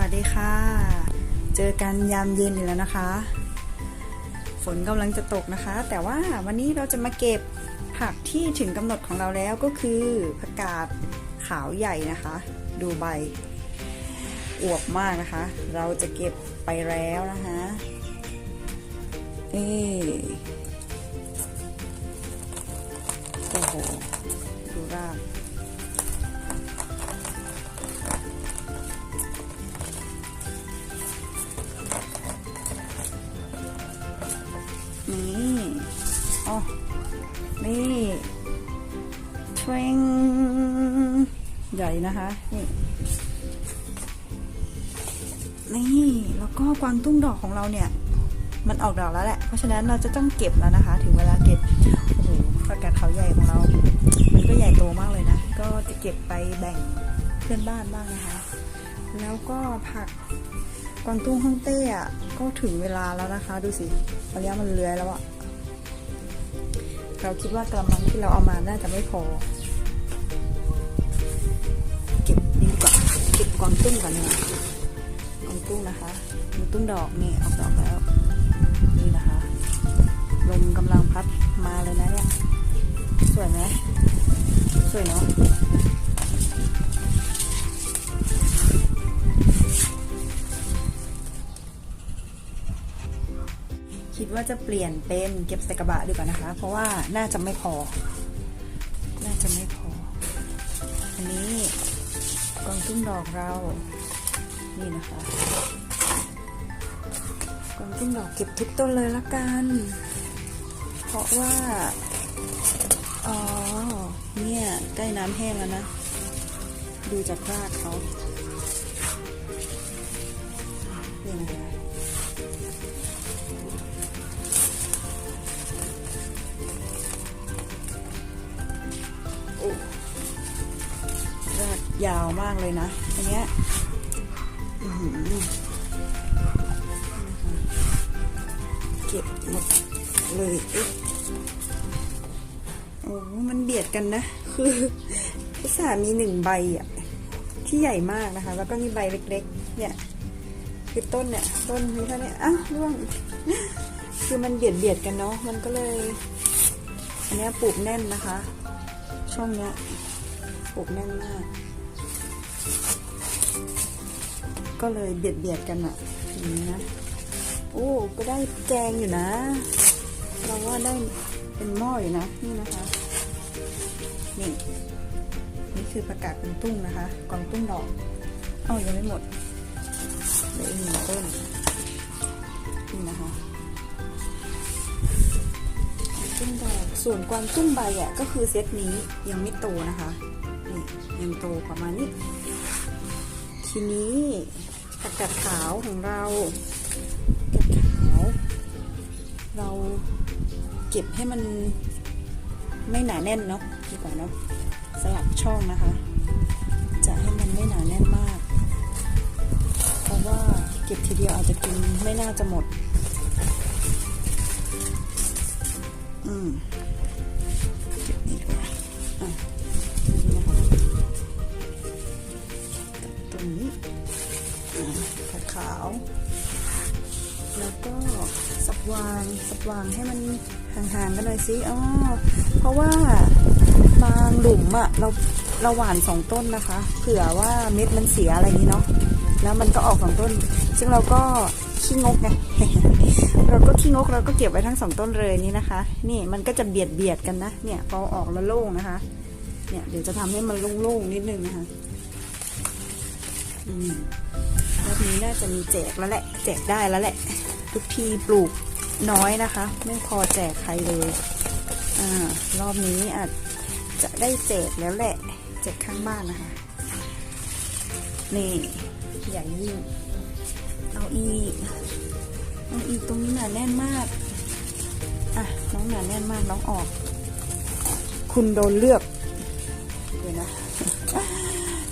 วัสดีค่ะ เจอกันยามเย็นอีกแล้วนะคะ ฝนกำลังจะตกนะคะ แต่ว่าวันนี้เราจะมาเก็บผักที่ถึงกำหนดของเราแล้วก็คือผักกาดขาวใหญ่นะคะ ดูใบ อวบมากนะคะ เราจะเก็บไปแล้วนะคะเอ๊โอ้โหดูราก อ๋อ นี่เทรงใหญ่นะคะ นี่ นี่ แล้วก็กวางตุ้งดอกของเราเนี่ย มันออกดอกแล้วแหละ เพราะฉะนั้นเราจะต้องเก็บแล้วนะคะ ถึงเวลาเก็บ โอ้โหผักกาดเขาใหญ่ของเรา มันก็ใหญ่โตมากเลยนะ ก็จะเก็บไปแบ่งเพื่อนบ้านบ้างนะคะ แล้วก็ผักกวางตุ้งฮ่องเต้อะก็ถึงเวลาแล้วนะคะ ดูสิตอนนี้มันเลื้อยแล้วอะ เราคิดว่ากระมังที่เราเอามาน่าจะไม่พอ เก็บนี่ดีกว่าเก็บกวางตุ้งก่อนดีกว่ากองตุ้งนะคะมีตุ้งดอกนี่ออกดอกแล้ว นี่นะคะลมกำลังพัดมาเลยนะเนี่ย สวยไหมสวยเนาะ ดว่าจะเปลี่ยนเป็นเก็บใส่กระบะดีกว่านะคะ เพราะว่าน่าจะไม่พอ น่าจะไม่พอ อันนี้กวางตุ้งดอกเรา นี่นะคะกวางตุ้งดอกเก็บทุกต้นเลยละกัน เพราะว่า อ๋อ เนี่ยใกล้น้ำแห้งแล้วนะ ดูจากรากเขา ยาวมากเลยนะ อันเนี้ยเก็บหมดเลยอุ๊ยโอ้มันเบียดกันนะ คืออุตส่ามีหนึ่งใบอะ ที่ใหญ่มากนะคะ แล้วก็มีใบเล็กๆ เนี่ย คือต้นเนี่ย ต้นนี้เท่านี้อ้าวร่วง คือมันเบียดเบียดกันเนาะ มันก็เลย อันเนี้ยปลูกแน่นนะคะ ช่องเนี้ยปลูกแน่นมาก ก็เลยเบียดเบียดกันอะอย่างนี้นะโอ้ก็ได้แกงอยู่นะ เราว่าได้เป็นหม้ออยู่นะนี่นะคะนี่นี่คือประกาศกวางตุ้งนะคะกวางตุ้งดอกเอ้ายังไม่หมดเหลืออีกหนึ่งต้นนี่นะคะกวางตุ้งดอกส่วนกวางตุ้งใบอะก็คือเซตนี้ยังไม่โตนะคะนี่ยังโตประมาณนี้ทีนี้ ผักกาดขาวของเราผักกาดขาว เราเก็บให้มันไม่หนาแน่นเนาะดีกว่าเนาะสลับช่องนะคะ จะให้มันไม่หนาแน่นมาก เพราะว่าเก็บทีเดียวอาจจะกินไม่น่าจะหมด อืม แล้วก็สับวางสับวางให้มันห่างๆกันหน่อยสิอ๋อเพราะว่าบางหลุมอะเราเราหว่านสองต้นนะคะ เผื่อว่าเม็ดมันเสียอะไรนี้เนาะแล้วมันก็ออกสองต้น ซึ่งเราก็ขี้งกไงเราก็ขี้งกเราก็เก็บไว้ทั้งสองต้นเลยนี่นะคะ นี่มันก็จะเบียดเบียดกันนะเนี่ยพอออกแล้วโล่งนะคะ เนี่ยเดี๋ยวจะทำให้มันโล่งๆนิดนึงนะคะ อืม นี้น่าจะมีแจกแล้วแหละ แจกได้แล้วแหละ ทุกทีปลูกน้อยนะคะ ไม่พอแจกใครเลยอ่ารอบนี้อาจจะได้แจกแล้วแหละ แจกข้างบ้านนะคะ นี่ใหญ่ยิ่งเอาอีเอาอีตรงนี้หนาแน่นมาก อะ น้องหนาแน่นมากน้องออก คุณโดนเลือกเดี๋ยวนะ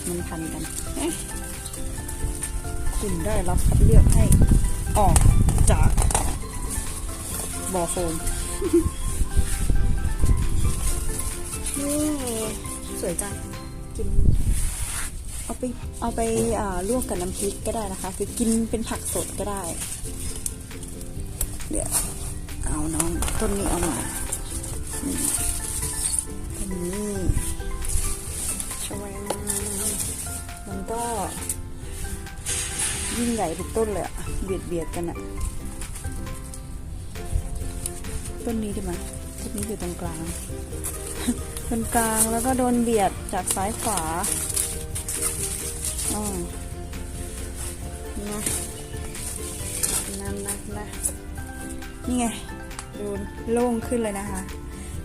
มันพันกันเอ๊ะ คุณได้รับคัดเลือกให้ออกจากบ่อโฟมนี่สวยจัง กิน เอาไปเอาไปอ่าลวกกับน้ำพริกก็ได้นะคะ คือกินเป็นผักสดก็ได้ เดี๋ยว เอาน้องต้นนี้เอามานี่ต้นนี้ชวงมันก็ ยิ่งใหญ่ทุกต้นเลยอะเบียดเบียดกันอะต้นนี้ดีไหมต้นนี้อยู่ตรงกลางตรงกลางแล้วก็โดนเบียดจากซ้ายขวาอ๋อนะนั่นนะนะนี่ไงโดนโล่งขึ้นเลยนะคะ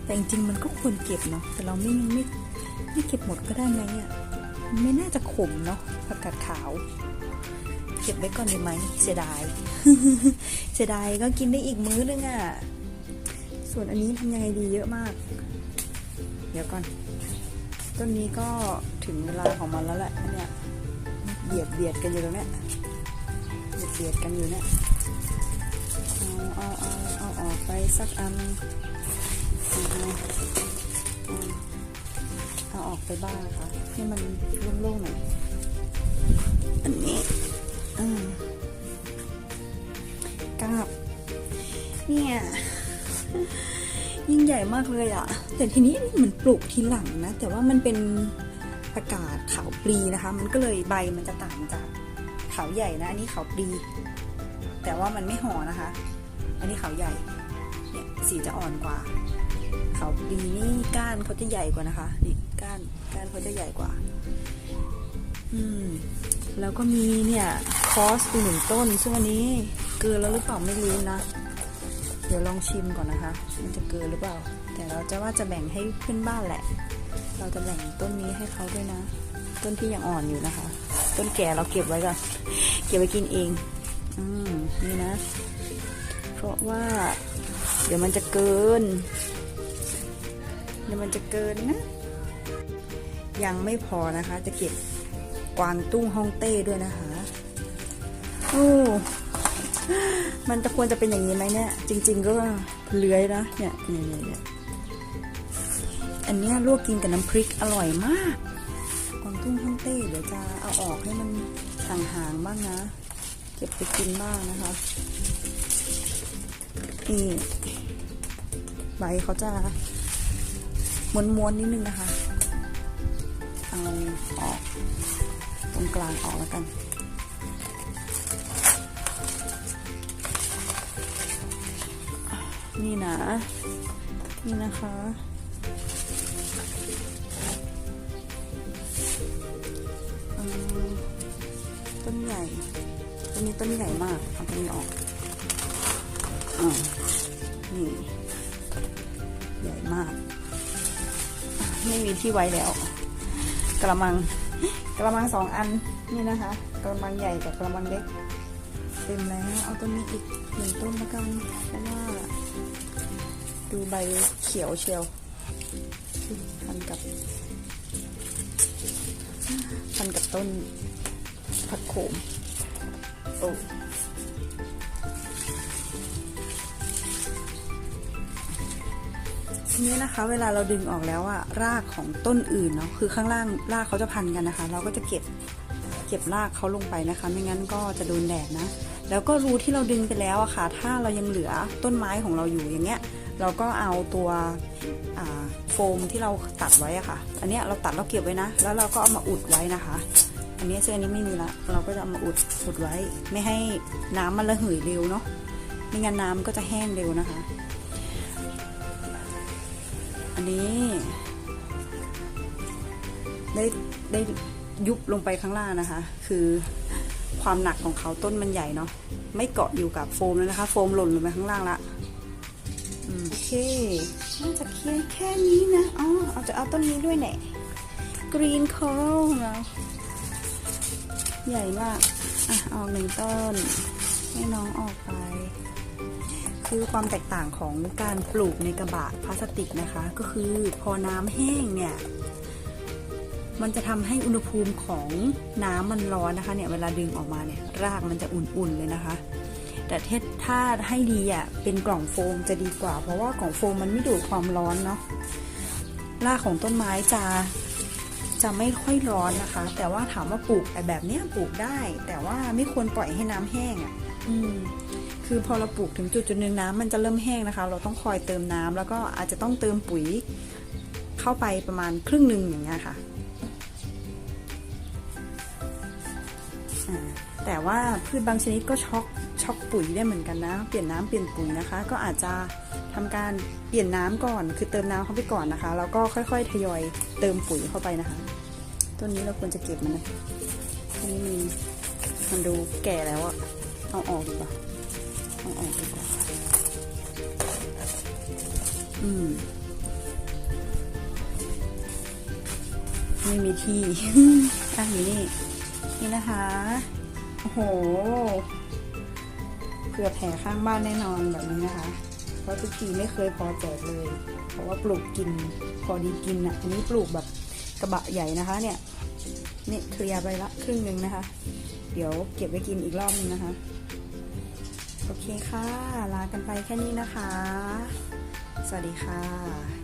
แต่จริงๆมันก็ควรเก็บเนาะแต่เราไม่ไม่ไม่เก็บหมดก็ได้ไหมอะมันไม่น่าจะขมเนาะผักกาดขาว ก็บไว้ก่อนดีไหมเสียดาย เสียดายก็กินได้อีกมื้อนึงอะ่ะ ส่วนอันนี้ทำยังไงดีเยอะมาก เดี๋ยวก่อน ต้นนี้ก็ถึงเวลาของมันแล้วแหละเนี่ยเบียดเบียดกันอยู่ตรงเนี้ยเบียดเบียดกันอยู่เนี่ยเอาเอาเอาเอาออกไปสักอันเอาออกไปบ้างค่ะให้มันโล่งๆหน่อยอันนี้ กราบเนี่ยยิ่งใหญ่มากเลยอะแต่ทีนี้เหมือนปลูกทีหลังนะ แต่ว่ามันเป็นประกาศขาวปลีนะคะ มันก็เลยใบมันจะต่างจากขาวใหญ่นะ อันนี้ขาวปลีแต่ว่ามันไม่ห่อนะคะ อันนี้ขาวใหญ่ เนี่ยสีจะอ่อนกว่าขาวปลีนี่ก้านเขาจะใหญ่กว่านะคะ นี่ก้านก้านเขาจะใหญ่กว่า อืม แล้วก็มีเนี่ย คอสอีกหนึ่งต้น ซึ่งอันนี้เกินแล้วหรือเปล่าไม่รู้นะ เดี๋ยวลองชิมก่อนนะคะ มันจะเกินหรือเปล่า แต่เราจะว่าจะแบ่งให้เพื่อนบ้านแหละ เราจะแบ่งต้นนี้ให้เขาด้วยนะ ต้นที่ยังอ่อนอยู่นะคะ ต้นแก่เราเก็บไว้ก่อน เก็บไว้กินเอง อืม นี่นะ เพราะว่า เดี๋ยวมันจะเกิน เดี๋ยวมันจะเกินนะยังไม่พอนะคะ จะเก็บ กวางตุ้งฮ่องเต้ด้วยนะคะโอ้มันจะควรจะเป็นอย่างนี้ไหมเนี่ย จริง ๆ ก็เลื้อยนะเนี่ยเนี่ยเนี่ยอันนี้ลวกกินกับน้ำพริกอร่อยมาก กวางตุ้งฮ่องเต้เดี๋ยวจะเอาออกให้มันห่างๆบ้างนะ เก็บไปกินบ้างนะคะนี่ใบเขาจะม้วนๆนิดนึงนะคะ เอาออก รงกลางออกแล้วกัน นี่นะ นี่นะคะต้นใหญ่ต้นนี้ต้นใหญ่มาก เอาต้นนี้ออกอ่านี่ใหญ่มาก ไม่มีที่ไว้แล้ว กระมัง ระมังสองอันนี่นะคะ กระมังใหญ่กับกระมังเล็กเต็มแล้วเอาต้นนี้อีกหนึ่งต้นแล้วกันเพราะว่าดูใบเขียวเชียวพันกับพันกับต้นผักโขมโอ้ นี้นะคะเวลาเราดึงออกแล้วอะรากของต้นอื่นเนาะคือข้างล่างรากเขาจะพันกันนะคะ เราก็จะเก็บเก็บรากเขาลงไปนะคะ ไม่งั้นก็จะโดนแดดนะ แล้วก็รูที่เราดึงไปแล้วอะค่ะ ถ้าเรายังเหลือต้นไม้ของเราอยู่อย่างเงี้ย เราก็เอาตัวโฟมที่เราตัดไว้อะค่ะ อันเนี้ยเราตัดเราเก็บไว้นะ แล้วเราก็เอามาอุดไว้นะคะ อันนี้เสื้อนี้ไม่มีละ เราก็จะเอามาอุดอุดไว้ ไม่ให้น้ำมันระเหยเร็วเนาะไม่งั้นน้ำก็จะแห้งเร็วนะคะ อันนี้ได้ได้ยุบลงไปข้างล่างนะคะ คือความหนักของเขาต้นมันใหญ่เนาะไม่เกาะอยู่กับโฟมแล้วนะคะ โฟมหล่นลงไปข้างล่างละโอเคน่าจะเคลียร์แค่นี้นะอ๋อเอาจะเอาต้นนี้ด้วยเนี่ย Green Coral ของเราใหญ่มาก อะเอาหนึ่งต้น ให้น้องออกไป คือความแตกต่างของการปลูกในกระบะพลาสติกนะคะ ก็คือพอน้ำแห้งเนี่ยมันจะทำให้อุณหภูมิของน้ำมันร้อนนะคะเนี่ยเวลาดึงออกมาเนี่ยรากมันจะอุ่นๆเลยนะคะ แต่ถ้าถ้าให้ดีอะเป็นกล่องโฟมจะดีกว่า เพราะว่ากล่องโฟมมันไม่ดูดความร้อนเนาะรากของต้นไม้จะจะไม่ค่อยร้อนนะคะ แต่ว่าถามว่าปลูกแบบเนี้ยปลูกได้ แต่ว่าไม่ควรปล่อยให้น้ำแห้งอะ อืม คือพอเราปลูกถึงจุดจุดหนึ่งน้ำมันจะเริ่มแห้งนะคะ เราต้องคอยเติมน้ำแล้วก็อาจจะต้องเติมปุ๋ยเข้าไปประมาณครึ่งหนึ่งอย่างเงี้ยค่ะแต่ว่าพืชบางชนิดก็ช็อกช็อกปุ๋ยได้เหมือนกันนะ เปลี่ยนน้ำเปลี่ยนปุ๋ยนะคะ ก็อาจจะทำการเปลี่ยนน้ำก่อน คือเติมน้ำเข้าไปก่อนนะคะ แล้วก็ค่อยๆทยอยเติมปุ๋ยเข้าไปนะคะ ต้นนี้เราควรจะเก็บมันนะต้นนี้มันมันดูแก่แล้วอะเอาออกดีกว่า เอาออกดีกว่าอืม ไม่มีที่อะอยู่นี่ นี่นะคะ โอ้โหเกือบแผ่ข้างบ้านแน่นอนแบบนี้นะคะ เพราะทุกทีไม่เคยพอแจกเลย เพราะว่าปลูกกินพอดีกินอะอันนี้ปลูกแบบกระบะใหญ่นะคะ เนี่ย นี่เคลียร์ไปละครึ่งหนึ่งนะคะ เดี๋ยวเก็บไว้กินอีกรอบนึงนะคะ โอเคค่ะ ลากันไปแค่นี้นะคะ สวัสดีค่ะ